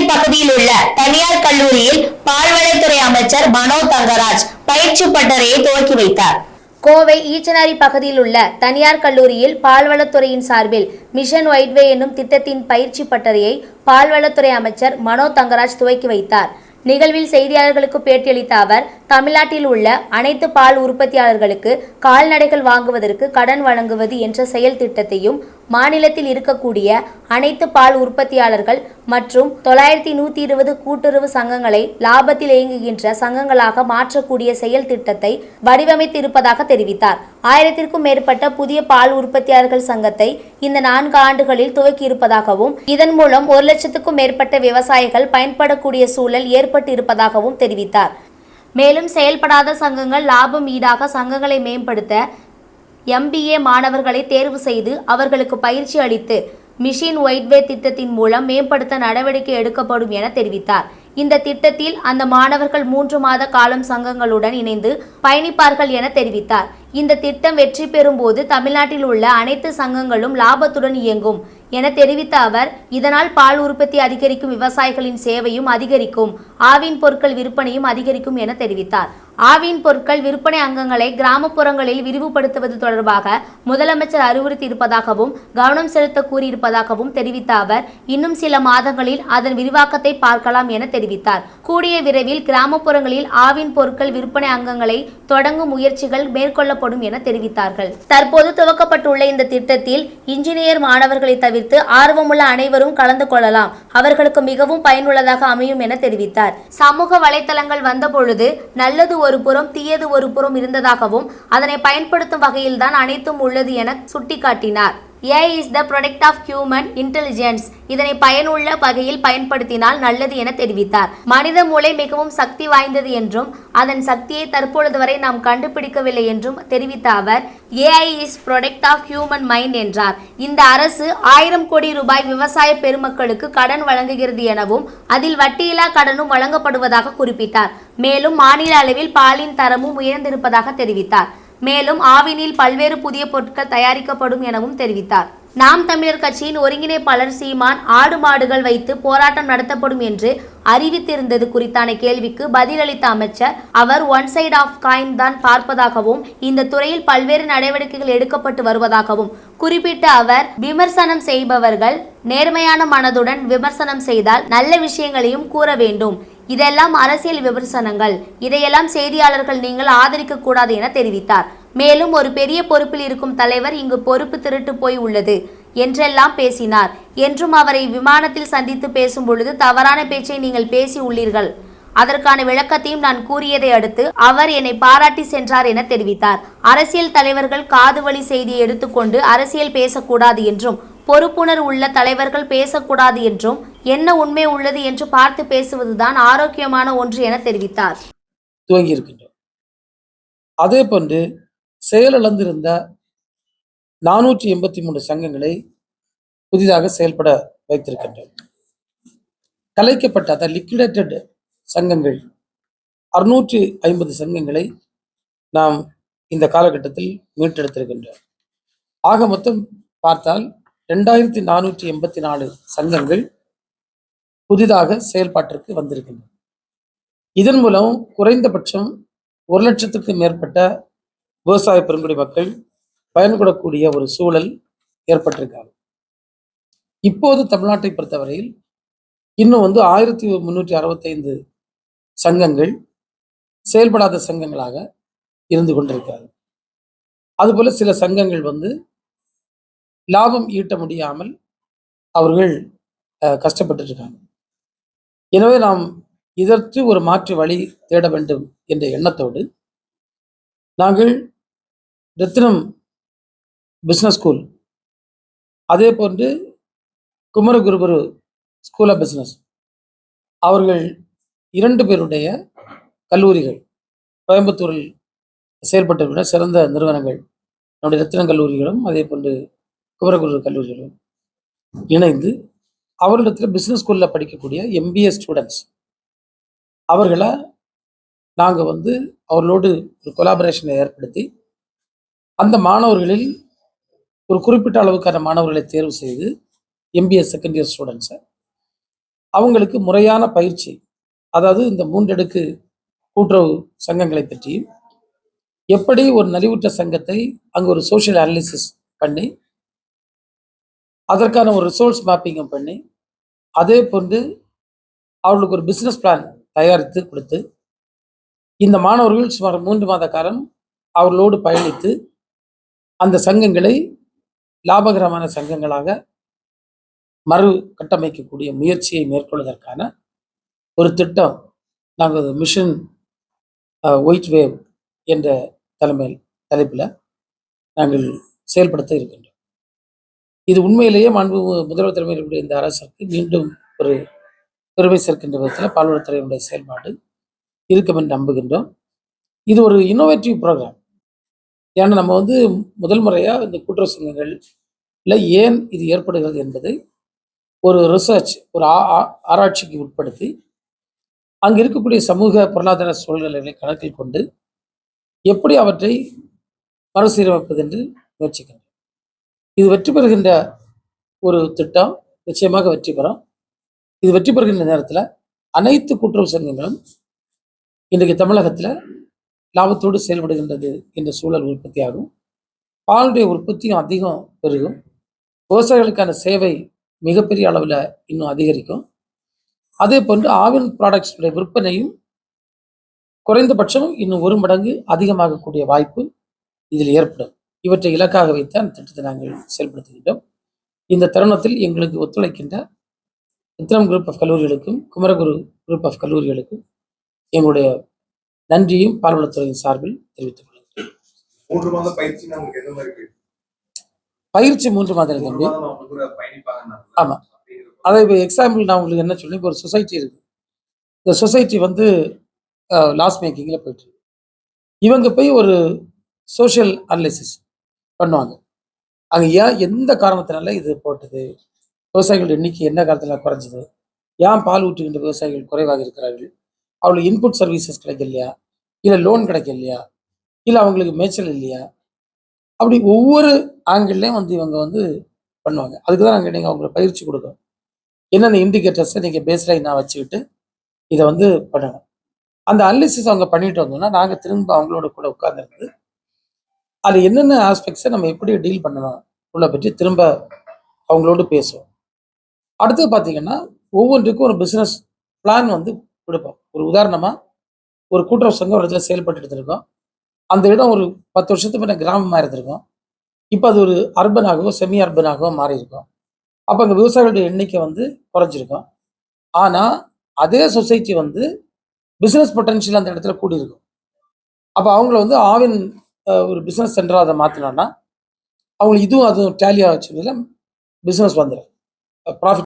ஈச்சனாரி பகுதியில் உள்ள தனியார் கல்லூரியில் பால்வளத்துறை அமைச்சர் மனோ தங்கராஜ் பயிற்சி பட்டறையை துவக்கி வைத்தார். கோவை ஈச்சனாரி பகுதியில் உள்ள தனியார் கல்லூரியில் பால்வளத்துறையின் சார்பில் மிஷன் ஒயிட்வே என்னும் திட்டத்தின் பயிற்சி பட்டறையை பால்வளத்துறை அமைச்சர் மனோ தங்கராஜ் துவக்கி வைத்தார். நிகழ்வில் செய்தியாளர்களுக்கு பேட்டியளித்த அவர் தமிழ்நாட்டில் உள்ள அனைத்து பால் உற்பத்தியாளர்களுக்கு கால்நடைகள் வாங்குவதற்கு கடன் வழங்குவது என்ற செயல் திட்டத்தையும் மாநிலத்தில் இருக்கக்கூடிய அனைத்து பால் உற்பத்தியாளர்கள் மற்றும் தொள்ளாயிரத்தி நூற்றி இருபது கூட்டுறவு சங்கங்களை லாபத்தில் இயங்குகின்ற சங்கங்களாக மாற்றக்கூடிய செயல் திட்டத்தை வடிவமைத்திருப்பதாக தெரிவித்தார். ஆயிரத்திற்கும் மேற்பட்ட புதிய பால் உற்பத்தியாளர்கள் சங்கத்தை இந்த நான்கு ஆண்டுகளில் துவக்கி இருப்பதாகவும் இதன் மூலம் ஒரு லட்சத்துக்கும் மேற்பட்ட விவசாயிகள் பயன்படக்கூடிய சூழல் ஏற்பட்டு இருப்பதாகவும் தெரிவித்தார். மேலும் செயல்படாத சங்கங்கள் லாபம் ஈடாக சங்கங்களை மேம்படுத்த எம்பிஏ மாணவர்களை தேர்வு செய்து அவர்களுக்கு பயிற்சி அளித்து மிஷின் ஒயிட்வே திட்டத்தின் மூலம் மேம்படுத்த நடவடிக்கை எடுக்கப்படும் என தெரிவித்தார். இந்த திட்டத்தில் அந்த மாணவர்கள் மூன்று மாத காலம் சங்கங்களுடன் இணைந்து பயணிப்பார்கள் என தெரிவித்தார். இந்த திட்டம் வெற்றி பெறும்போது தமிழ்நாட்டில் உள்ள அனைத்து சங்கங்களும் லாபத்துடன் இயங்கும் என தெரிவித்த அவர் இதனால் பால் உற்பத்தி அதிகரிக்கும் விவசாயிகளின் சேவையும் அதிகரிக்கும் ஆவின் பொருட்கள் விற்பனையும் அதிகரிக்கும் என தெரிவித்தார். ஆவின் பொருட்கள் விற்பனை அங்கங்களை கிராமப்புறங்களில் விரிவுபடுத்துவது தொடர்பாக முதலமைச்சர் அறிவுறுத்தி இருப்பதாகவும் கவனம் செலுத்த கூறியிருப்பதாகவும் தெரிவித்த அவர் இன்னும் சில மாதங்களில் அதன் விரிவாக்கத்தை பார்க்கலாம் என தெரிவித்தார். கூடிய விரைவில் கிராமப்புறங்களில் ஆவின் பொருட்கள் விற்பனை அங்கங்களை தொடங்கும் முயற்சிகள் மேற்கொள்ளப்படும் என தெரிவித்தார்கள். தற்போது துவக்கப்பட்டுள்ள இந்த திட்டத்தில் இன்ஜினியர் மாணவர்களை தவிர்த்து ஆர்வமுள்ள அனைவரும் கலந்து கொள்ளலாம். அவர்களுக்கு மிகவும் பயனுள்ளதாக அமையும் என தெரிவித்தார். சமூக வலைதளங்கள் வந்தபொழுது நல்லது ஒரு புறம் தீயது ஒரு புறம் இருந்ததாகவும் அதனை பயன்படுத்தும் வகையில்தான் அனைத்தும் உள்ளது என சுட்டிக்காட்டினார். AI is the product of human intelligence இதனை பயனுள்ள வகையில் பயன்படுத்தினால் நல்லது என தெரிவித்தார். மனித மூளை மிகவும் சக்தி வாய்ந்தது என்றும் அதன் சக்தியை தற்பொழுது வரை நாம் கண்டுபிடிக்கவில்லை என்றும் தெரிவித்த அவர் AI is product of human mind என்றார். இந்த அரசு ஆயிரம் கோடி ரூபாய் விவசாய பெருமக்களுக்கு கடன் வழங்குகிறது எனவும் அதில் வட்டியில்லா கடனும் வழங்கப்படுவதாக குறிப்பிட்டார். மேலும் மாநில அளவில் பாலின் தரமும் உயர்ந்திருப்பதாக தெரிவித்தார். மேலும் ஆவினில் பல்வேறு புதிய பொருட்கள் தயாரிக்கப்படும் எனவும் தெரிவித்தார். நாம் தமிழர் கட்சியின் ஒருங்கிணைப்பாளர் சீமான் ஆடு மாடுகள் வைத்து போராட்டம் நடத்தப்படும் என்று அறிவித்திருந்தது குறித்தான கேள்விக்கு பதிலளித்த அமைச்சர் அவர் ஒன் சைடு ஆஃப் காயின் தான் பார்ப்பதாகவும் இந்த துறையில் பல்வேறு நடவடிக்கைகள் எடுக்கப்பட்டு வருவதாகவும் குறிப்பிட்ட அவர் விமர்சனம் செய்பவர்கள் நேர்மையான மனதுடன் விமர்சனம் செய்தால் நல்ல விஷயங்களையும் கூற வேண்டும். இதெல்லாம் அரசியல் விமர்சனங்கள். இதையெல்லாம் செய்தியாளர்கள் நீங்கள் ஆதரிக்க கூடாது என தெரிவித்தார். மேலும் ஒரு பெரிய பொறுப்பில் இருக்கும் தலைவர் இங்கு பொறுப்பு திருட்டு போய் உள்ளது என்றெல்லாம் பேசினார். என்றும் அவரை விமானத்தில் சந்தித்து பேசும் பொழுது தவறான பேச்சை நீங்கள் பேசி உள்ளீர்கள். அதற்கான விளக்கத்தையும் நான் கூறியதை அடுத்து அவர் என்னை பாராட்டி சென்றார் என தெரிவித்தார். அரசியல் தலைவர்கள் காதுவழி செய்தியை எடுத்துக்கொண்டு அரசியல் பேசக்கூடாது என்றும் பொறுப்புணர் உள்ள தலைவர்கள் பேசக்கூடாது என்றும் என்ன உண்மை உள்ளது என்று பார்த்து பேசுவதுதான் ஆரோக்கியமான ஒன்று என தெரிவித்தார். துவங்கி இருக்கின்றோம் அதே போன்று செயலிழந்திருந்த நானூற்றி எண்பத்தி மூன்று சங்கங்களை புதிதாக செயல்பட வைத்திருக்கின்றோம். கலைக்கப்பட்ட அந்த லிக்விடேட்டட் சங்கங்கள் அறுநூற்றி ஐம்பது சங்கங்களை நாம் இந்த காலகட்டத்தில் மீட்டெடுத்திருக்கின்றோம். ஆக மொத்தம் பார்த்தால் ரெண்டாயிரத்தி நானூற்றி எண்பத்தி நாலு சங்கங்கள் புதிதாக செயல்பாட்டிற்கு வந்திருக்கின்றன. இதன் மூலம் குறைந்தபட்சம் ஒரு லட்சத்துக்கு மேற்பட்ட விவசாய பெருங்குடி மக்கள் பயன்படக்கூடிய ஒரு சூழல் ஏற்பட்டிருக்காங்க இப்போது தமிழ்நாட்டை பொறுத்தவரையில் இன்னும் வந்து ஆயிரத்தி முன்னூற்றி அறுபத்தைந்து சங்கங்கள் செயல்படாத சங்கங்களாக இருந்து கொண்டிருக்காது அதுபோல் சில சங்கங்கள் வந்து லாபம் ஈட்ட முடியாமல் அவர்கள் கஷ்டப்பட்டு இருக்காங்க எனவே நாம் இதற்கு ஒரு மாற்று வழி தேட வேண்டும் என்ற எண்ணத்தோடு நாங்கள் ரத்னம் பிஸ்னஸ் ஸ்கூல் அதே போன்று குமரகுருபுரு ஸ்கூல் ஆஃப் பிஸ்னஸ் அவர்கள் இரண்டு பேருடைய கல்லூரிகள் கோயம்புத்தூரில் செயல்பட்டுள்ள சிறந்த நிறுவனங்கள் நம்முடைய ரத்தின கல்லூரிகளும் அதே போன்று குமரகுரு கல்லூரிகளும் இணைந்து அவர்களிடத்தில் பிஸ்னஸ் ஸ்கூலில் படிக்கக்கூடிய எம்பிஏ ஸ்டூடெண்ட்ஸ் அவர்களை நாங்கள் வந்து அவர்களோடு ஒரு கொலாபரேஷனை ஏற்படுத்தி அந்த மாணவர்களில் ஒரு குறிப்பிட்ட அளவுக்கான மாணவர்களை தேர்வு செய்து எம்பிஏ செகண்ட் இயர் ஸ்டூடெண்ட்ஸை அவங்களுக்கு முறையான பயிற்சி அதாவது இந்த மூன்றடுக்கு கூட்டுறவு சங்கங்களை பற்றியும் எப்படி ஒரு நலிவுற்ற சங்கத்தை அங்கே ஒரு சோஷியல் அனாலிசிஸ் பண்ணி அதற்கான ஒரு ரிசோர்ஸ் மேப்பிங்கும் பண்ணி அதே போன்று அவர்களுக்கு ஒரு பிஸ்னஸ் பிளான் தயாரித்து கொடுத்து இந்த மாணவர்கள் சுமார் மூன்று மாத காலம் அவர்களோடு பயணித்து அந்த சங்கங்களை லாபகரமான சங்கங்களாக மறு கட்டமைக்கக்கூடிய முயற்சியை மேற்கொள்வதற்கான ஒரு திட்டம் நாங்கள் மிஷன் ஒயிட் வேவ் என்ற தலைமையில் தலைப்பில் நாங்கள் செயல்படுத்த இருக்கின்றோம். இது உண்மையிலேயே மாண்பு முதல்வர் தலைமையில் இருக்கக்கூடிய இந்த அரசுக்கு மீண்டும் ஒரு பெருமை சேர்க்கின்ற விதத்தில் பால்வளத்துறையினுடைய செயல்பாடு இருக்கும் என்று நம்புகின்றோம். இது ஒரு இன்னோவேட்டிவ் ப்ரோக்ராம் ஏன்னா நம்ம வந்து முதல் முறையாக இந்த கூட்டுறவு சங்கங்களில் ஏன் இது ஏற்படுகிறது என்பதை ஒரு ரிசர்ச் ஒரு ஆ- ஆ- ஆராய்ச்சிக்கு உட்படுத்தி அங்கு இருக்கக்கூடிய சமூக பொருளாதார சூழ்நிலைகளை கணக்கில் கொண்டு எப்படி அவற்றை மறுசீரமைப்பது என்று முயற்சிக்கின்றோம் இது வெற்றி பெறுகின்ற ஒரு திட்டம். நிச்சயமாக வெற்றி பெறும். இது வெற்றி பெறுகின்ற நேரத்தில் அனைத்து கூட்டுறவு சங்கங்களும் இன்றைக்கு தமிழகத்தில் லாபத்தோடு செயல்படுகின்றது என்ற சூழல் உற்பத்தியாகும். பாலுடைய உற்பத்தியும் அதிகம் பெருகும். விவசாயிகளுக்கான சேவை மிகப்பெரிய அளவில் இன்னும் அதிகரிக்கும். அதே போன்று ஆவின் ப்ராடக்ட்ஸுடைய விற்பனையும் குறைந்தபட்சம் இன்னும் ஒரு மடங்கு அதிகமாகக்கூடிய வாய்ப்பு இதில் ஏற்படும். இவற்றை இலக்காக வைத்து அந்த திட்டத்தை நாங்கள் செயல்படுத்துகின்றோம். இந்த தருணத்தில் எங்களுக்கு ஒத்துழைக்கின்ற விக்ரம் குரூப் ஆஃப் கல்லூரிகளுக்கும் குமரகுரு குரூப் ஆஃப் கல்லூரிகளுக்கும் எங்களுடைய நன்றியும் பால்வளத்துறையின் சார்பில் தெரிவித்துக் கொள்கிறேன். பயிற்சி மூன்று மாதம் தம்பி. மாதம் அவங்க கூட பயணிப்பாங்க ஆமா. அதை இப்போ எக்ஸாம்பிள் நான் உங்களுக்கு என்ன சொல்லி இப்போ ஒரு சொசைட்டி இருக்கு. இந்த சொசைட்டி வந்து லாஸ் மேக்கிங்கில் போயிட்டு இருக்கு. இவங்க போய் ஒரு சோஷியல் அனலிசிஸ் பண்ணுவாங்க. அங்கே ஏன் எந்த காரணத்தினால இது போட்டது? விவசாயிகள் எண்ணிக்கை என்ன காலத்தில் குறைஞ்சது? ஏன் பால் ஊற்றுகின்ற விவசாயிகள் குறைவாக இருக்கிறார்கள்? அவங்களுக்கு இன்புட் சர்வீசஸ் கிடைக்கலையா? இல்லை லோன் கிடைக்கலையா? இல்லை அவங்களுக்கு மேய்ச்சல் இல்லையா? அப்படி ஒவ்வொரு ஆங்கிள்லேயும் வந்து இவங்க வந்து பண்ணுவாங்க. அதுக்கு தான் நாங்கள் நீங்கள் அவங்களுக்கு பயிற்சி கொடுக்கணும் என்னென்ன இண்டிகேட்டர்ஸை நீங்கள் பேஸ்லைனாக வச்சுக்கிட்டு இதை வந்து பண்ணணும். அந்த அனலிசிஸ் அவங்க பண்ணிட்டு வந்தோம்னா நாங்கள் திரும்ப அவங்களோட கூட உட்காந்துருந்து அது என்னென்ன ஆஸ்பெக்ட்ஸை நம்ம எப்படி டீல் பண்ணணும் உள்ள பற்றி திரும்ப அவங்களோடு பேசுவோம். அடுத்து பார்த்தீங்கன்னா ஒவ்வொன்றுக்கும் ஒரு பிஸ்னஸ் பிளான் வந்து கொடுப்போம். ஒரு உதாரணமாக ஒரு கூட்டுறவு சங்கம் ஒரு இடத்துல செயல்பட்டு இருக்கோம் அந்த இடம் ஒரு பத்து வருஷத்துக்கு முன்ன கிராமமாக இருந்திருக்கும். இப்போ அது ஒரு அர்பனாகவோ செமி அர்பனாகவோ மாறி இருக்கும். அப்போ அங்கே விவசாயிகளுடைய எண்ணிக்கை வந்து குறைஞ்சிருக்கும். ஆனால் அதே சொசைட்டி வந்து பிஸ்னஸ் பொட்டன்ஷியல் அந்த இடத்துல கூடியிருக்கும். அப்போ அவங்கள வந்து ஆவின் ஒரு பிஸ்னஸ் சென்டராக அதை மாற்றினோன்னா அவங்களுக்கு இதுவும் அதுவும் டேலியாக வச்சுருந்ததில் பிஸ்னஸ் வந்துடும் ப்ராஃபிட்